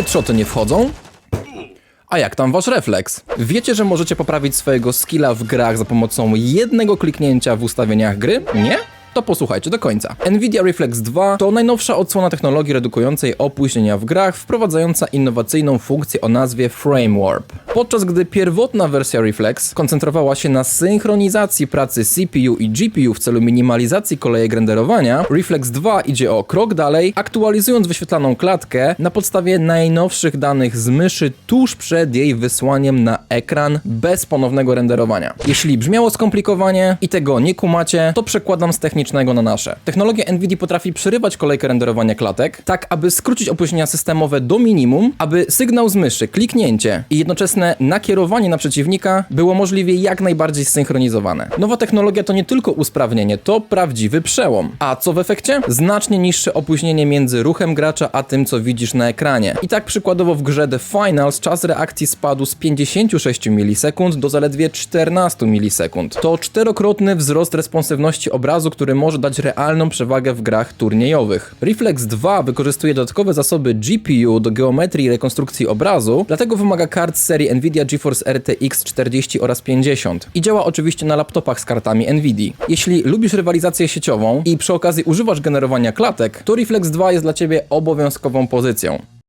headshoty nie wchodzą? A jak tam wasz refleks? Wiecie, że możecie poprawić swojego skilla w grach za pomocą jednego kliknięcia w ustawieniach gry? Nie? To posłuchajcie do końca. Nvidia Reflex 2 to najnowsza odsłona technologii redukującej opóźnienia w grach, wprowadzająca innowacyjną funkcję o nazwie Frame Warp. Podczas gdy pierwotna wersja Reflex koncentrowała się na synchronizacji pracy CPU i GPU w celu minimalizacji kolejek renderowania, Reflex 2 idzie o krok dalej, aktualizując wyświetlaną klatkę na podstawie najnowszych danych z myszy tuż przed jej wysłaniem na ekran bez ponownego renderowania. Jeśli brzmiało skomplikowanie i tego nie kumacie, to przekładam z technicznego na nasze. Technologia NVIDIA potrafi przerywać kolejkę renderowania klatek, tak aby skrócić opóźnienia systemowe do minimum, aby sygnał z myszy, kliknięcie i jednoczesne nakierowanie na przeciwnika było możliwie jak najbardziej zsynchronizowane. Nowa technologia to nie tylko usprawnienie, to prawdziwy przełom. A co w efekcie? Znacznie niższe opóźnienie między ruchem gracza a tym, co widzisz na ekranie. I tak przykładowo w grze The Finals czas reakcji spadł z 56 milisekund do zaledwie 14 milisekund. To czterokrotny wzrost responsywności obrazu, który może dać realną przewagę w grach turniejowych. Reflex 2 wykorzystuje dodatkowe zasoby GPU do geometrii i rekonstrukcji obrazu, dlatego wymaga kart serii Nvidia GeForce RTX 40 oraz 50 i działa oczywiście na laptopach z kartami Nvidia. Jeśli lubisz rywalizację sieciową i przy okazji używasz generowania klatek, to Reflex 2 jest dla Ciebie obowiązkową pozycją.